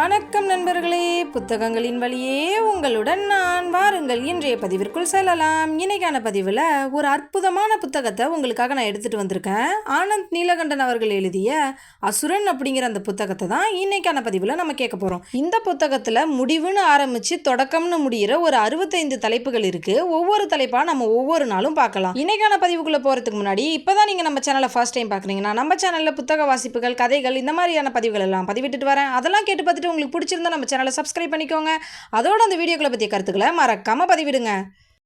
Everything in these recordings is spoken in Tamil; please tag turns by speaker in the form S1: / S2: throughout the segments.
S1: வணக்கம் நண்பர்களே. புத்தகங்களின் வழியே உங்களுடன் நான் வாருங்கள். இன்றைய பதிவிற்குள் செல்லலாம். இன்னைக்கான பதிவில் ஒரு அற்புதமான புத்தகத்தை உங்களுக்காக நான் எடுத்துகிட்டு வந்திருக்கேன். ஆனந்த் நீலகண்டன் அவர்கள் எழுதிய அசுரன் அப்படிங்கிற அந்த புத்தகத்தை தான் இன்னைக்கான பதிவில் நம்ம கேட்க போகிறோம் இந்த புத்தகத்தில் முடிவுன்னு ஆரம்பித்து தொடக்கம்னு முடிகிற ஒரு அறுபத்தைந்து தலைப்புகள் இருக்குது ஒவ்வொரு தலைப்பாக நம்ம ஒவ்வொரு நாளும் பார்க்கலாம். இன்னைக்கான பதிவுக்குள்ளே போகிறதுக்கு முன்னாடி இப்போ தான் நீங்கள் நம்ம சேனலை ஃபர்ஸ்ட் டைம் பார்க்குறீங்கன்னா நம்ம சேனலில் புத்தக வாசிப்புகள் கதைகள் இந்த மாதிரியான பதிவுகள் எல்லாம் பதிவிட்டுட்டு வரேன். அதெல்லாம் கேட்டு பார்த்துட்டு உங்களுக்கு பிடிச்சிருந்தா நம்ம சேனலை சப்ஸ்கிரைப் பண்ணிக்கோங்க. அதோட அந்த வீடியோக்களை பற்றிய கருத்துக்களை மறக்காமல் பதிவிடுங்க.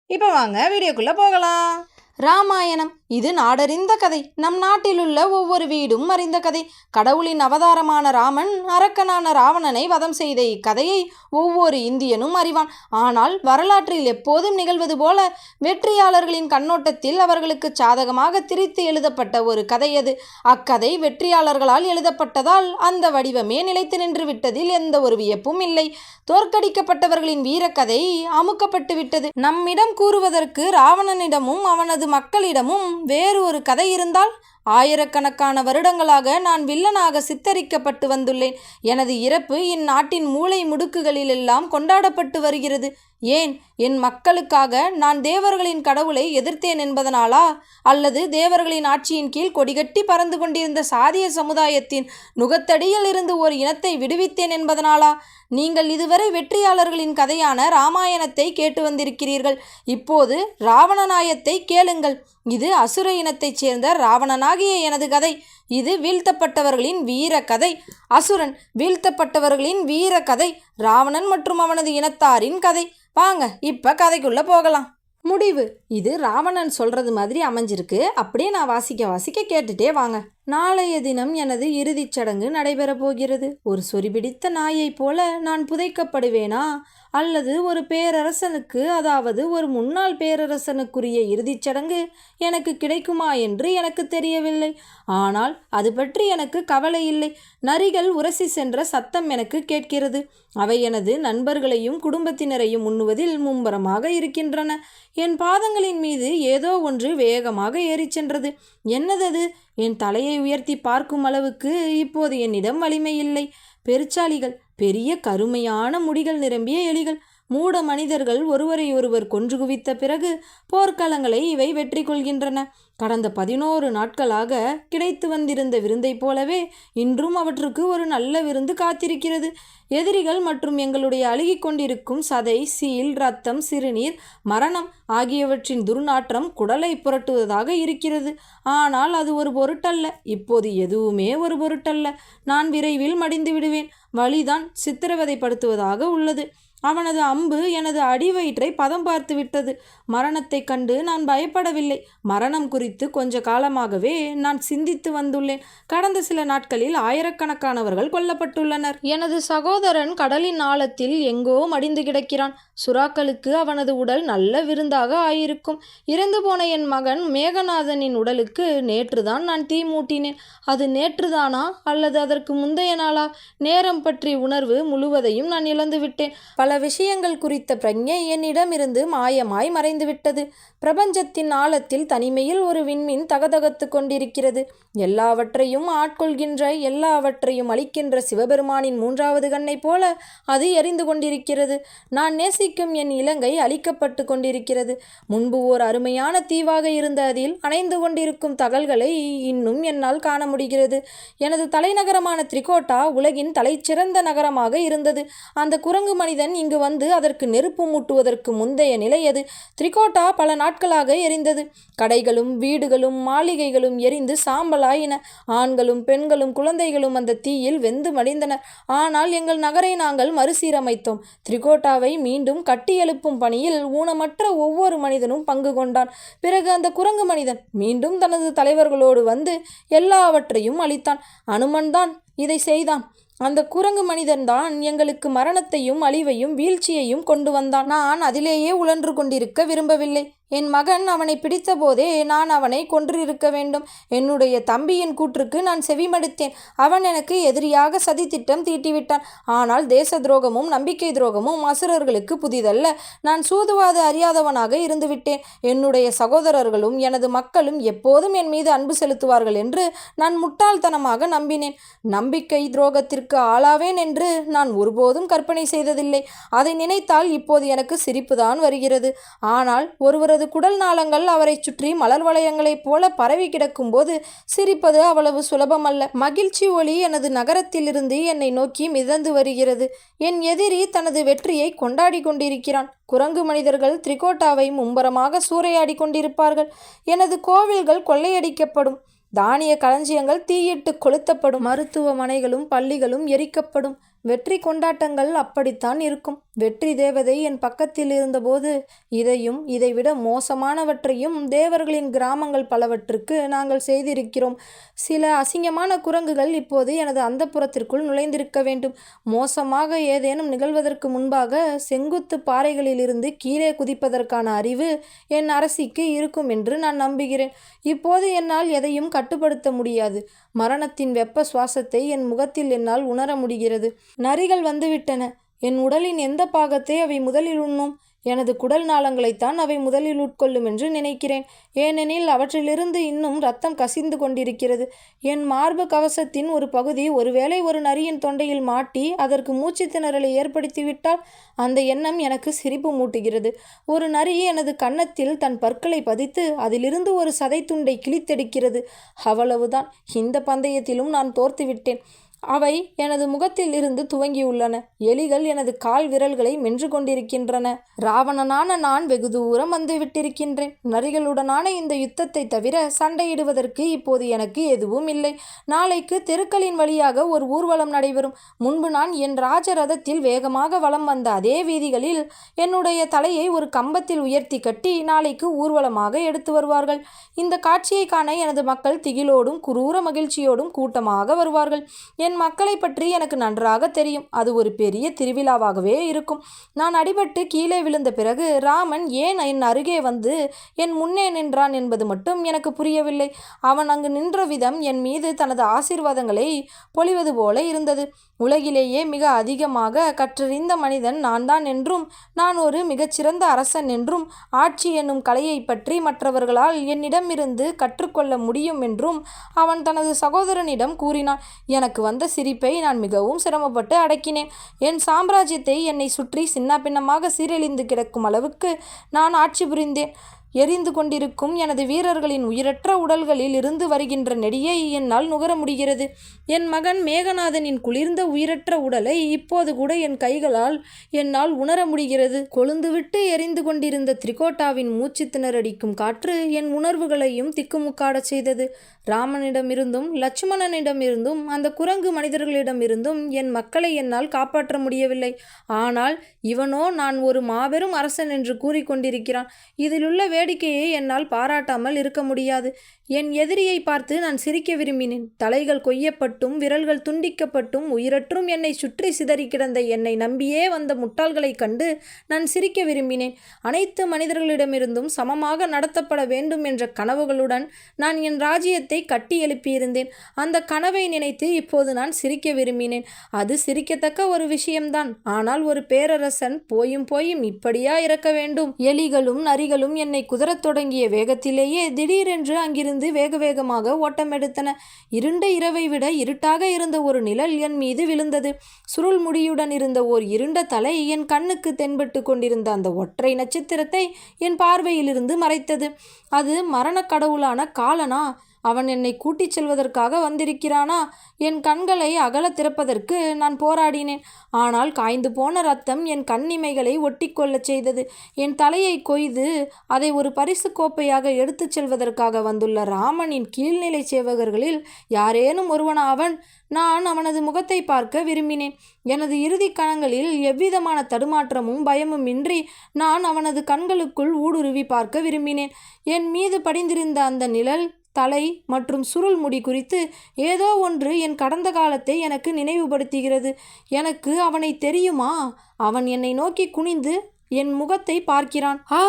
S1: இப்போ வாங்க வீடியோக்குள்ளே போகலாம். ராமாயணம். இது நாடறிந்த கதை. நம் நாட்டிலுள்ள ஒவ்வொரு வீடும் அறிந்த கதை. கடவுளின் அவதாரமான ராமன் அரக்கனான ராவணனை வதம் செய்த இக்கதையை ஒவ்வொரு இந்தியனும் அறிவான். ஆனால் வரலாற்றில் எப்போதும் நிகழ்வது போல வெற்றியாளர்களின் கண்ணோட்டத்தில் அவர்களுக்கு சாதகமாக திரித்து எழுதப்பட்ட ஒரு கதை அது. அக்கதை வெற்றியாளர்களால் எழுதப்பட்டதால் அந்த வடிவமே நிலைத்து நின்று விட்டதில் எந்த ஒரு வியப்பும் இல்லை. தோற்கடிக்கப்பட்டவர்களின் வீரக்கதை அமுக்கப்பட்டு விட்டது நம்மிடம் கூறுவதற்கு ராவணனிடமும் அவனது மக்களிடமும் வேறு ஒரு கதை இருந்தால் ஆயிரக்கணக்கான வருடங்களாக நான் வில்லனாக சித்தரிக்கப்பட்டு வந்துள்ளேன். எனது இறப்பு இந்நாட்டின் மூளை முடுக்குகளிலெல்லாம் கொண்டாடப்பட்டு வருகிறது. ஏன்? என் மக்களுக்காக நான் தேவர்களின் கடவுளை எதிர்த்தேன் என்பதனாலா? அல்லது தேவர்களின் ஆட்சியின் கீழ் கொடிகட்டி பறந்து கொண்டிருந்த சாதிய சமுதாயத்தின் நுகத்தடியில் இருந்து ஒரு இனத்தை விடுவித்தேன் என்பதனாலா? நீங்கள் இதுவரை வெற்றியாளர்களின் கதையான ராமாயணத்தை கேட்டு வந்திருக்கிறீர்கள். இப்போது ராவணநாயத்தை கேளுங்கள். இது அசுர இனத்தைச் சேர்ந்த ராவணனா ஆகிய எனது கதை. இது வீழ்த்தப்பட்டவர்களின் வீர கதை. அசுரன் வீழ்த்தப்பட்டவர்களின் வீர கதை. ராவணன் மற்றும் அவனது இனத்தாரின் கதை. வாங்க இப்ப கதைக்குள்ள போகலாம். முடிவு. இது ராவணன் சொல்றது மாதிரி அமைஞ்சிருக்கு. அப்படியே நான் வாசிக்க வாசிக்க கேட்டுட்டே வாங்க. நாளைய தினம் எனது இறுதிச் சடங்கு நடைபெறப் போகிறது. ஒரு சொறிபிடித்த நாயைப் போல நான் புதைக்கப்படுவேனா? அல்லது ஒரு பேரரசனுக்கு அதாவது ஒரு முன்னாள் பேரரசனுக்குரிய இறுதிச் சடங்கு எனக்கு கிடைக்குமா என்று எனக்கு தெரியவில்லை. ஆனால் அது பற்றி எனக்கு கவலை இல்லை. நரிகள் உரசி சென்ற சத்தம் எனக்கு கேட்கிறது. அவை எனது நண்பர்களையும் குடும்பத்தினரையும் உண்ணுவதில் மும்பரமாக இருக்கின்றன. என் பாதங்களின் மீது ஏதோ ஒன்று வேகமாக ஏறிச் சென்றது. என்னதது என் தலையை உயர்த்தி பார்க்கும் அளவுக்கு இப்போது என்னிடம் வலிமை இல்லை. பெருச்சாளிகள் பெரிய கருமையான முடிகள் நிரம்பிய எலிகள் மூட மனிதர்கள் ஒருவரை ஒருவர் கொன்று குவித்த பிறகு போர்க்களங்களை இவை வெற்றி கொள்கின்றன. கடந்த பதினோரு நாட்களாக கிடைத்து வந்திருந்த விருந்தைப் போலவே இன்றும் அவற்றுக்கு ஒரு நல்ல விருந்து காத்திருக்கிறது. எதிரிகள் மற்றும் எங்களுடைய அழுகிக் கொண்டிருக்கும் சதை சீல் ரத்தம் சிறுநீர் மரணம் ஆகியவற்றின் துர்நாற்றம் குடலை புரட்டுவதாக இருக்கிறது. ஆனால் அது ஒரு பொருட்டல்ல. இப்போது எதுவுமே ஒரு பொருட்டல்ல. நான் விரைவில் மடிந்து விடுவேன் வழிதான் சித்திரவதைப்படுத்துவதாக உள்ளது. அவனது அம்பு எனது அடிவயிற்றை பதம் பார்த்து விட்டது. மரணத்தைக் கண்டு நான் பயப்படவில்லை. மரணம் குறித்து கொஞ்ச காலமாகவே நான் சிந்தித்து வந்துள்ளேன். கடந்த சில நாட்களில் ஆயிரக்கணக்கானவர்கள் கொல்லப்பட்டுள்ளனர். எனது சகோதரன் கடலின் ஆழத்தில் எங்கோ மடிந்து கிடக்கிறான். சுறாக்களுக்கு அவனது உடல் நல்ல விருந்தாக ஆயிருக்கும். இறந்து போன என் மகன் மேகநாதனின் உடலுக்கு நேற்றுதான் நான் தீ மூட்டினேன். அது நேற்றுதானா? அல்லது அதற்கு முந்தைய நாளா? நேரம் பற்றி உணர்வு முழுவதையும் நான் இழந்துவிட்டேன். பல விஷயங்கள் குறித்த பிரஜை என்னிடமிருந்து மாயமாய் மறைந்துவிட்டது. பிரபஞ்சத்தின் ஆழத்தில் தனிமையில் ஒரு விண்மீன் தகதகத்து கொண்டிருக்கிறது. எல்லாவற்றையும் ஆட்கொள்கின்ற எல்லாவற்றையும் அளிக்கின்ற சிவபெருமானின் மூன்றாவது கண்ணைப் போல அது எரிந்து கொண்டிருக்கிறது. நான் நேசிக்கும் என் இலங்கை அழிக்கப்பட்டு கொண்டிருக்கிறது. முன்பு ஓர் அருமையான தீவாக இருந்த அதில் அணைந்து கொண்டிருக்கும் தகல்களை இன்னும் என்னால் காண முடிகிறது. எனது தலைநகரமான திரிகோட்டா உலகின் தலைச்சிறந்த நகரமாக இருந்தது. அந்த குரங்கு மனிதன் இங்கு வந்து அதற்கு நெருப்பு மூட்டுவதற்கு முந்தைய நிலை அது. திரிகோட்டா பல நாட்கள் நாட்களாக எரிந்தது. கடைகளும் வீடுகளும் மாளிகைகளும் எரிந்து சாம்பலாயின. ஆண்களும் பெண்களும் குழந்தைகளும் அந்த தீயில் வெந்து மடிந்தனர் ஆனால் எங்கள் நகரை நாங்கள் மறுசீரமைத்தோம். திரிகோட்டாவை மீண்டும் கட்டியெழுப்பும் பணியில் ஊனமற்ற ஒவ்வொரு மனிதனும் பங்கு கொண்டான். பிறகு அந்த குரங்கு மனிதன் மீண்டும் தனது தலைவர்களோடு வந்து எல்லாவற்றையும் அளித்தான் அனுமன்தான் இதை செய்தான். அந்த குரங்கு மனிதன்தான் எங்களுக்கு மரணத்தையும் அழிவையும் வீழ்ச்சியையும் கொண்டு வந்தான். நான் அதிலேயே உழன்று கொண்டிருக்க விரும்பவில்லை. என் மகன் அவனை பிடித்தபோதே நான் அவனை கொன்றிருக்க வேண்டும். என்னுடைய தம்பியின் கூற்றுக்கு நான் செவிமடுத்தேன். அவன் எனக்கு எதிரியாக சதித்திட்டம் தீட்டிவிட்டான். ஆனால் தேச துரோகமும் நம்பிக்கை துரோகமும் அசுரர்களுக்கு புதிதல்ல. நான் சூதுவாது அறியாதவனாக இருந்துவிட்டேன். என்னுடைய சகோதரர்களும் எனது மக்களும் எப்போதும் என் மீது அன்பு செலுத்துவார்கள் என்று நான் முட்டாள்தனமாக நம்பினேன். நம்பிக்கை துரோகத்திற்கு ஆளாவேன் என்று நான் ஒருபோதும் கற்பனை செய்ததில்லை. அதை நினைத்தால் இப்போது எனக்கு சிரிப்புதான் வருகிறது. ஆனால் ஒருவரது குடல் நாளங்கள் அவரைச் சுற்றி மலர் வளையங்களைப் போல பரவி கிடக்கும்போது சிரிப்பது அவ்வளவு சுலபமல்ல. மகிழ்ச்சி ஒளி எனது நகரத்திலிருந்து என்னை நோக்கி மிதந்து வருகிறது. என் எதிரி தனது வெற்றியை கொண்டாடி கொண்டிருக்கிறான். குரங்கு மனிதர்கள் திரிகோட்டாவை மும்பரமாக சூறையாடி கொண்டிருப்பார்கள். எனது கோவில்கள் கொள்ளையடிக்கப்படும். தானிய களஞ்சியங்கள் தீயிட்டு கொளுத்தப்படும். மருத்துவமனைகளும் பள்ளிகளும் எரிக்கப்படும். வெற்றி கொண்டாட்டங்கள் அப்படித்தான் இருக்கும். வெற்றி தேவதை என் பக்கத்தில் இருந்தபோது இதையும் இதைவிட மோசமானவற்றையும் தேவர்களின் கிராமங்கள் பலவற்றுக்கு நாங்கள் செய்திருக்கிறோம். சில அசிங்கமான குரங்குகள் இப்போது எனது அந்தப்புறத்திற்குள் நுழைந்திருக்க வேண்டும். மோசமாக ஏதேனும் நிகழ்வதற்கு முன்பாக செங்குத்து பாறைகளிலிருந்து கீழே குதிப்பதற்கான அறிவு என் அரசிக்கு இருக்கும் என்று நான் நம்புகிறேன். இப்போது என்னால் எதையும் கட்டுப்படுத்த முடியாது. மரணத்தின் வெப்ப சுவாசத்தை என் முகத்தில் என்னால் உணர முடிகிறது. நரிகள் வந்துவிட்டன. என் உடலின் எந்த பாகத்தை அவை முதலில் உண்ணும்? எனது குடல் நாளங்களைத்தான் அவை முதலில் உட்கொள்ளும் என்று நினைக்கிறேன். ஏனெனில் அவற்றிலிருந்து இன்னும் ரத்தம் கசிந்து கொண்டிருக்கிறது. என் மார்பு கவசத்தின் ஒரு பகுதி ஒருவேளை ஒரு நரியின் தொண்டையில் மாட்டி அதற்கு மூச்சு திணறலை ஏற்படுத்திவிட்டால் அந்த எண்ணம் எனக்கு சிரிப்பு மூட்டுகிறது. ஒரு நரி எனது கன்னத்தில் தன் பற்களை பதித்து அதிலிருந்து ஒரு சதைத்துண்டை கிழித்தெடுக்கிறது. அவ்வளவுதான். இந்த பந்தயத்திலும் நான் தோர்த்துவிட்டேன். அவை எனது முகத்தில் இருந்து துவங்கியுள்ளன. எலிகள் எனது கால் விரல்களை மென்று கொண்டிருக்கின்றன. ராவணனான நான் வெகு தூரம் வந்து விட்டிருக்கின்றேன். நரிகளுடனான இந்த யுத்தத்தை தவிர சண்டையிடுவதற்கு இப்போது எனக்கு எதுவும் இல்லை. நாளைக்கு தெருக்களின் வழியாக ஒரு ஊர்வலம் நடைபெறும். முன்பு நான் என் ராஜரதத்தில் வேகமாக வலம் வந்த அதே வீதிகளில் என்னுடைய தலையை ஒரு கம்பத்தில் உயர்த்தி கட்டி நாளைக்கு ஊர்வலமாக எடுத்து வருவார்கள். இந்த காட்சியை காண எனது மக்கள் திகிலோடும் குரூர மகிழ்ச்சியோடும் கூட்டமாக வருவார்கள். என் என் மக்களை பற்றி எனக்கு நன்றாக தெரியும். அது ஒரு பெரிய திருவிழாவாகவே இருக்கும். நான் அடிபட்டு கீழே விழுந்த பிறகு ராமன் ஏன் என் அருகே வந்து என் முன்னே நின்றான் என்பது மட்டும் எனக்கு புரியவில்லை. அவன் அங்கு நின்ற விதம் என் மீது தனது ஆசீர்வாதங்களை பொழிவது போல இருந்தது. உலகிலேயே மிக அதிகமாக கற்றறிந்த மனிதன் நான் தான் என்றும் நான் ஒரு மிகச்சிறந்த அரசன் என்றும் ஆட்சி என்னும் கலையை பற்றி மற்றவர்களால் என்னிடமிருந்து கற்றுக்கொள்ள முடியும் என்றும் அவன் தனது சகோதரனிடம் கூறினான். எனக்கு வந்த சிரிப்பை நான் மிகவும் சிரமப்பட்டு அடக்கினேன். என் சாம்ராஜ்யத்தை என்னை சுற்றி சின்னபின்னமாக சீரழிந்து கிடக்கும் அளவுக்கு நான் ஆட்சி புரிந்தேன். எரிந்து கொண்டிருக்கும் எனது வீரர்களின் உயிரற்ற உடல்களில் இருந்து வருகின்ற நெடியை என்னால் நுகர முடிகிறது. என் மகன் மேகநாதனின் குளிர்ந்த உயிரற்ற உடலை இப்போது கூட என் கைகளால் என்னால் உணர முடிகிறது. கொழுந்துவிட்டு எரிந்து கொண்டிருந்த திரிகோட்டாவின் மூச்சு திணறடிக்கும் காற்று என் உணர்வுகளையும் திக்குமுக்காடச் செய்தது. ராமனிடமிருந்தும் லட்சுமணனிடமிருந்தும் அந்த குரங்கு மனிதர்களிடமிருந்தும் என் மக்களை என்னால் காப்பாற்ற முடியவில்லை. ஆனால் இவனோ நான் ஒரு மாபெரும் அரசன் என்று கூறிக்கொண்டிருக்கிறான் இதிலுள்ள வேடிக்கையை என்னால் பாராட்டாமல் இருக்க முடியாது. என் எதிரியை பார்த்து நான் சிரிக்க விரும்பினேன். தலைகள் கொய்யப்பட்டும் விரல்கள் துண்டிக்கப்பட்டும் உயிரற்றும் என்னை சுற்றி சிதறி கிடந்த என்னை நம்பியே வந்த முட்டாள்களைக் கண்டு நான் சிரிக்க விரும்பினேன். அனைத்து மனிதர்களிடமிருந்தும் சமமாக நடத்தப்பட வேண்டும் என்ற கனவுகளுடன் நான் என் ராஜ்யத்தை கட்டி எழுப்பியிருந்தேன். அந்த கனவை நினைத்து இப்போது நான் சிரிக்க விரும்பினேன். அது சிரிக்கத்தக்க ஒரு விஷயம்தான். ஆனால் ஒரு பேரரசன் போயும் போயும் இப்படியா இறக்க வேண்டும்? எலிகளும் நரிகளும் என்னை குதறத் தொடங்கிய வேகத்திலேயே திடீரென்று அங்கிருந்து வேக வேகமாக ஓட்டமெடுத்தன இருண்ட இரவை விட இருட்டாக இருந்த ஒரு நிழல் என் மீது விழுந்தது. சுருள் முடியுடன் இருந்த ஓர் இருண்ட தலை என் கண்ணுக்கு தென்பட்டு கொண்டிருந்த அந்த ஒற்றை நட்சத்திரத்தை என் பார்வையிலிருந்து மறைத்தது. அது மரணக் கடவுளான காலனா? அவன் என்னை கூட்டிச் செல்வதற்காக வந்திருக்கிறானா? என் கண்களை அகல திறப்பதற்கு நான் போராடினேன். ஆனால் காய்ந்து போன ரத்தம் என் கண்ணிமைகளை ஒட்டி கொள்ளச் செய்தது. என் தலையை கொய்து அதை ஒரு பரிசு கோப்பையாக எடுத்துச் செல்வதற்காக வந்துள்ள ராமனின் கீழ்நிலை சேவகர்களில் யாரேனும் ஒருவன் அவன்? நான் அவனது முகத்தை பார்க்க விரும்பினேன். எனது இறுதி கணங்களில் எவ்விதமான தடுமாற்றமும் பயமும் இன்றி நான் அவனது கண்களுக்குள் ஊடுருவி பார்க்க விரும்பினேன். என் மீது படிந்திருந்த அந்த நிழல் தலை மற்றும் சுருள் முடி குறித்து ஏதோ ஒன்று என் கடந்த காலத்தை எனக்கு நினைவுபடுத்துகிறது. எனக்கு அவனை தெரியுமா? அவன் என்னை நோக்கி குனிந்து என் முகத்தை பார்க்கிறான். ஆ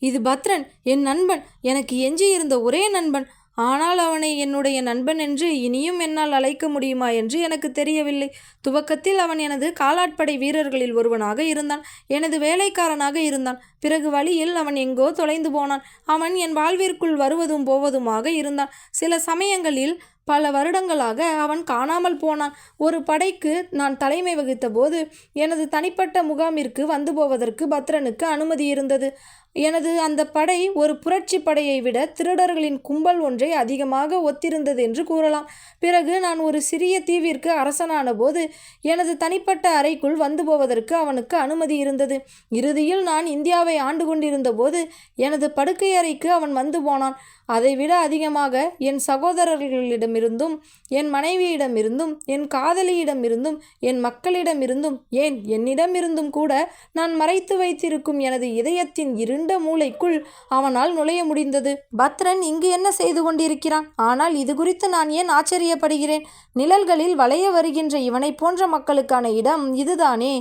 S1: இது பத்ரன் என் நண்பன். எனக்கு எஞ்சியிருந்த ஒரே நண்பன். ஆனால் அவனை என்னுடைய நண்பன் என்று இனியும் என்னால் அழைக்க முடியுமா என்று எனக்கு தெரியவில்லை. துவக்கத்தில் அவன் எனது காலாட்படை வீரர்களில் ஒருவனாக இருந்தான். எனது வேலைக்காரனாக இருந்தான். பிறகு வழியில் அவன் எங்கோ தொலைந்து போனான். அவன் என் வாழ்விற்குள் வருவதும் போவதுமாக இருந்தான். சில சமயங்களில் பல வருடங்களாக அவன் காணாமல் போனான். ஒரு படைக்கு நான் தலைமை வகித்த போது எனது தனிப்பட்ட முகாமிற்கு வந்து போவதற்கு பத்ரனுக்கு அனுமதி இருந்தது. எனது அந்த படை ஒரு புரட்சி படையை விட திருடர்களின் கும்பல் ஒன்றை அதிகமாக ஒத்திருந்தது என்று கூறலாம். பிறகு நான் ஒரு சிறிய தீவிற்கு அரசனான போது எனது தனிப்பட்ட அறைக்குள் வந்து போவதற்கு அவனுக்கு அனுமதி இருந்தது. இறுதியில் நான் இந்தியாவை ஆண்டு கொண்டிருந்த போது எனது படுக்கை அறைக்கு அவன் வந்து போனான். அதைவிட அதிகமாக என் சகோதரர்களிடமிருந்தும் என் மனைவியிடமிருந்தும் என் காதலியிடமிருந்தும் என் மக்களிடமிருந்தும் ஏன் என்னிடமிருந்தும் கூட நான் மறைத்து வைத்திருக்கும் எனது இதயத்தின் இருண்ட மூளைக்குள் அவனால் நுழைய முடிந்தது. பத்ரன் இங்கு என்ன செய்து கொண்டிருக்கிறான்? ஆனால் இது குறித்து நான் ஏன் ஆச்சரியப்படுகிறேன்? நிழல்களில் வளைய வருகின்ற இவனை போன்ற மக்களுக்கான இடம் இதுதானே?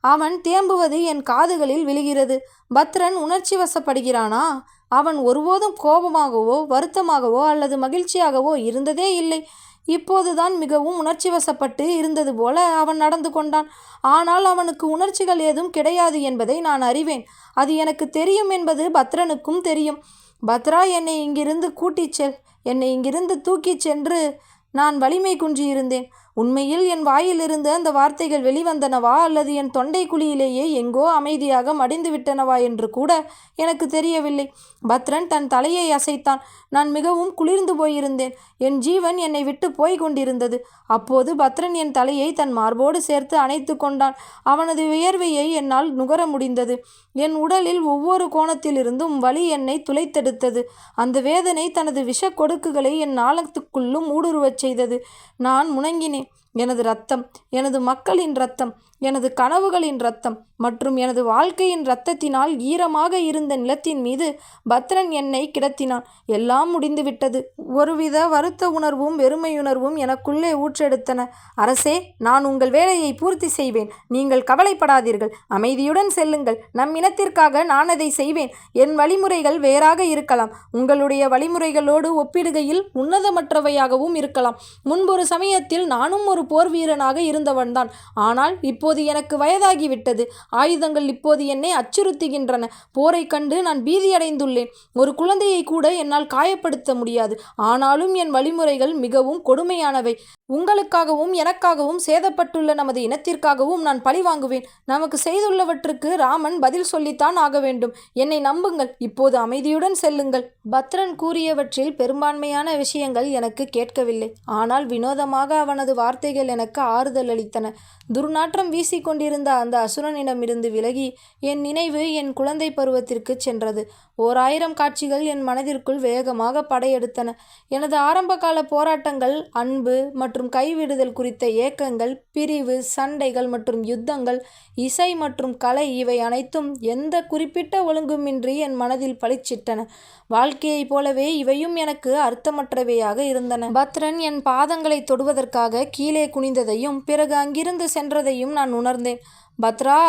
S1: அவன் தேம்புவது என் காதுகளில் விழுகிறது. பத்ரன் உணர்ச்சி வசப்படுகிறானா அவன் ஒருபோதும் கோபமாகவோ வருத்தமாகவோ அல்லது மகிழ்ச்சியாகவோ இருந்ததே இல்லை. இப்போதுதான் மிகவும் உணர்ச்சி வசப்பட்டு இருந்தது போல அவன் நடந்து கொண்டான். ஆனால் அவனுக்கு உணர்ச்சிகள் ஏதும் கிடையாது என்பதை நான் அறிவேன். அது எனக்கு தெரியும் என்பது பத்ரனுக்கும் தெரியும். பத்ரா என்னை இங்கிருந்து கூட்டிச் செல். என்னை இங்கிருந்து தூக்கிச் சென்று நான் வலிமை குன்றியிருந்தேன். உண்மையில் என் வாயிலிருந்து அந்த வார்த்தைகள் வெளிவந்தனவா அல்லது என் தொண்டை குழியிலேயே எங்கோ அமைதியாக மடிந்து விட்டனவா என்று கூட எனக்கு தெரியவில்லை. பத்ரன் தன் தலையை அசைத்தான். நான் மிகவும் குளிர்ந்து போயிருந்தேன். என் ஜீவன் என்னை விட்டு போய் கொண்டிருந்தது. அப்போது பத்ரன் என் தலையை தன் மார்போடு சேர்த்து அணைத்து கொண்டான். அவனது வியர்வையை என்னால் நுகர முடிந்தது. என் உடலில் ஒவ்வொரு கோணத்திலிருந்தும் வலி என்னை துளைத்தெடுத்தது. அந்த வேதனை தனது விஷ கொடுக்குகளை என் நாளத்துக்குள்ளும் ஊடுருவச் செய்தது. நான் முணங்கினேன். எனது ரத்தம் எனது மக்களின் ரத்தம் எனது கனவுகளின் ரத்தம் மற்றும் எனது வாழ்க்கையின் இரத்தத்தினால் ஈரமாக இருந்த நிலத்தின் மீது பத்ரன் என்னை கிடத்தினான். எல்லாம் முடிந்துவிட்டது. ஒருவித வருத்த உணர்வும் வெறுமையுணர்வும் எனக்குள்ளே ஊற்றெடுத்தன. அரசே நான் உங்கள் வேலையை பூர்த்தி செய்வேன். நீங்கள் கவலைப்படாதீர்கள். அமைதியுடன் செல்லுங்கள். நம் இனத்திற்காக நான் அதை செய்வேன். என் வழிமுறைகள் வேறாக இருக்கலாம். உங்களுடைய வழிமுறைகளோடு ஒப்பிடுகையில் உன்னதமற்றவையாகவும் இருக்கலாம். முன்பொரு சமயத்தில் நானும் ஒரு போர் வீரனாக இருந்தவன்தான். ஆனால் இப்போது எனக்கு வயதாகிவிட்டது. ஆயுதங்கள் இப்போது என்னை அச்சுறுத்துகின்றன. போரை கண்டு நான் பீதியடைந்துள்ளேன். ஒரு குழந்தையை கூட என்னால் காயப்படுத்த முடியாது. ஆனாலும் என் வழிமுறைகள் மிகவும் கொடுமையானவை. உங்களுக்காகவும் எனக்காகவும் சேதப்பட்டுள்ள நமது இனத்திற்காகவும் நான் பழி வாங்குவேன். நமக்கு செய்துள்ளவற்றுக்கு ராமன் பதில் சொல்லித்தான் ஆக வேண்டும். என்னை நம்புங்கள். இப்போது அமைதியுடன் செல்லுங்கள். பத்ரன் கூறியவற்றில் பெரும்பான்மையான விஷயங்கள் எனக்கு கேட்கவில்லை. ஆனால் வினோதமாக அவனது வார்த்தைகள் எனக்கு ஆறுதல் அளித்தன. துர்நாற்றம் வீசிக்கொண்டிருந்த அந்த அசுரனிடமிருந்து விலகி என் நினைவு என் குழந்தை பருவத்திற்கு சென்றது. ஓர் ஆயிரம் காட்சிகள் என் மனதிற்குள் வேகமாக படையெடுத்தன. எனது ஆரம்பகால போராட்டங்கள் அன்பு மற்றும் கைவிடுதல் குறித்த ஏக்கங்கள் பிரிவு சண்டைகள் மற்றும் யுத்தங்கள் இசை மற்றும் கலை இவை அனைத்தும் எந்த குறிப்பிட்ட ஒழுங்குமின்றி என் மனதில் பளிச்சிட்டன. வாழ்க்கையைப் போலவே இவையும் எனக்கு அர்த்தமற்றவையாக இருந்தன. பத்ரன் என் பாதங்களை தொடுவதற்காக கீழே குனிந்ததையும் பிறகு அங்கிருந்து சென்றதையும் நான் உணர்ந்தேன். பத்ரா!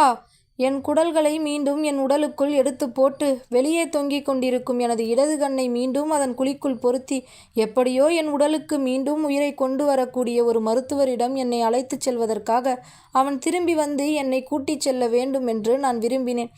S1: என் குடல்களை மீண்டும் என் உடலுக்குள் எடுத்து போட்டு வெளியே தொங்கிக் கொண்டிருக்கும் எனது இடது கண்ணை மீண்டும் அதன் குழிக்குள் பொருத்தி எப்படியோ என் உடலுக்கு மீண்டும் உயிரை கொண்டு வரக்கூடிய ஒரு மருத்துவரிடம் என்னை அழைத்துச் செல்வதற்காக அவன் திரும்பி வந்து என்னை கூட்டிச் செல்ல வேண்டும் என்று நான் விரும்பினேன்.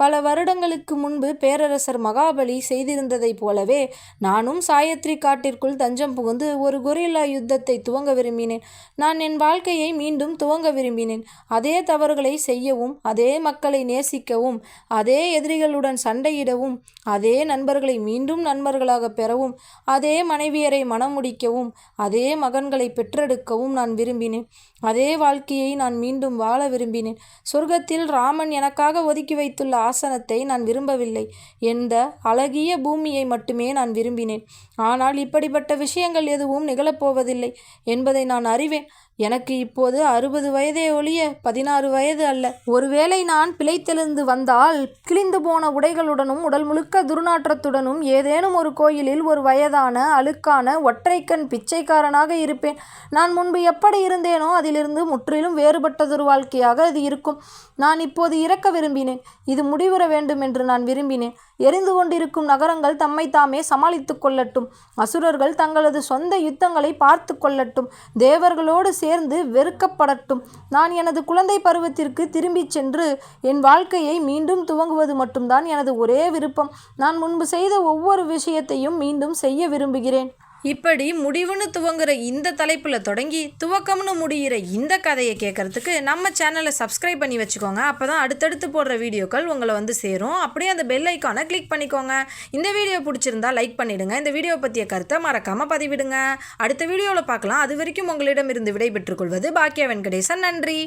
S1: பல வருடங்களுக்கு முன்பு பேரரசர் மகாபலி செய்திருந்ததைப் போலவே நானும் சாயத்ரி காட்டிற்குள் தஞ்சம் புகுந்து ஒரு கொரில்லா யுத்தத்தை துவங்க விரும்பினேன். நான் என் வாழ்க்கையை மீண்டும் துவங்க விரும்பினேன். அதே தவறுகளை செய்யவும் அதே மக்களை நேசிக்கவும் அதே எதிரிகளுடன் சண்டையிடவும் அதே நண்பர்களை மீண்டும் நண்பர்களாக பெறவும் அதே மனைவியரை மனம் முடிக்கவும் அதே மகன்களை பெற்றெடுக்கவும் நான் விரும்பினேன். அதே வாழ்க்கையை நான் மீண்டும் வாழ விரும்பினேன். சொர்க்கத்தில் ராமன் எனக்காக ஒதுக்கி வைத்துள்ள ஆசனத்தை நான் விரும்பவில்லை. எந்த அழகிய பூமியை மட்டுமே நான் விரும்பினேன். ஆனால் இப்படிப்பட்ட விஷயங்கள் எதுவும் நிகழப்போவதில்லை என்பதை நான் அறிவேன். எனக்கு இப்போது அறுபது வயதே ஒழிய பதினாறு வயது அல்ல. ஒருவேளை நான் பிழைத்தெழுந்து வந்தால் கிழிந்து போன உடைகளுடனும் உடல் முழுக்க துர்நாற்றத்துடனும் ஏதேனும் ஒரு கோயிலில் ஒரு வயதான அழுக்கான ஒற்றைக்கண் பிச்சைக்காரனாக இருப்பேன். நான் முன்பு எப்படி இருந்தேனோ அதிலிருந்து முற்றிலும் வேறுபட்டதொரு வாழ்க்கையாக அது இருக்கும். நான் இப்போது இறக்க விரும்பினேன். இது முடிவுற வேண்டும் என்று நான் விரும்பினேன். எரிந்து கொண்டிருக்கும் நகரங்கள் தம்மை தாமே சமாளித்துக் கொள்ளட்டும். அசுரர்கள் தங்களது சொந்த யுத்தங்களை பார்த்து கொள்ளட்டும். தேவர்களோடு சேர்ந்து வெறுக்கப்படட்டும். நான் எனது குழந்தை பருவத்திற்கு திரும்பிச் சென்று என் வாழ்க்கையை மீண்டும் துவங்குவது மட்டும்தான் எனது ஒரே விருப்பம். நான் முன்பு செய்த ஒவ்வொரு விஷயத்தையும் மீண்டும் செய்ய விரும்புகிறேன். இப்படி முடிவுன்னு துவங்குற இந்த தலைப்பில் தொடங்கி துவக்கம்னு முடிகிற இந்த கதையை கேட்கறதுக்கு நம்ம சேனலை சப்ஸ்கிரைப் பண்ணி வச்சுக்கோங்க. அப்போ தான் அடுத்தடுத்து போடுற வீடியோக்கள் உங்களை வந்து சேரும். அப்படியே அந்த பெல் ஐக்கானை கிளிக் பண்ணிக்கோங்க. இந்த வீடியோ பிடிச்சிருந்தா லைக் பண்ணிவிடுங்க இந்த வீடியோ பற்றிய கருத்தை மறக்காமல் பதிவிடுங்க. அடுத்த வீடியோவில் பார்க்கலாம். அது வரைக்கும் உங்களிடமிருந்து விடைபெற்றுக் கொள்வது பாக்கிய வெங்கடேசன். நன்றி.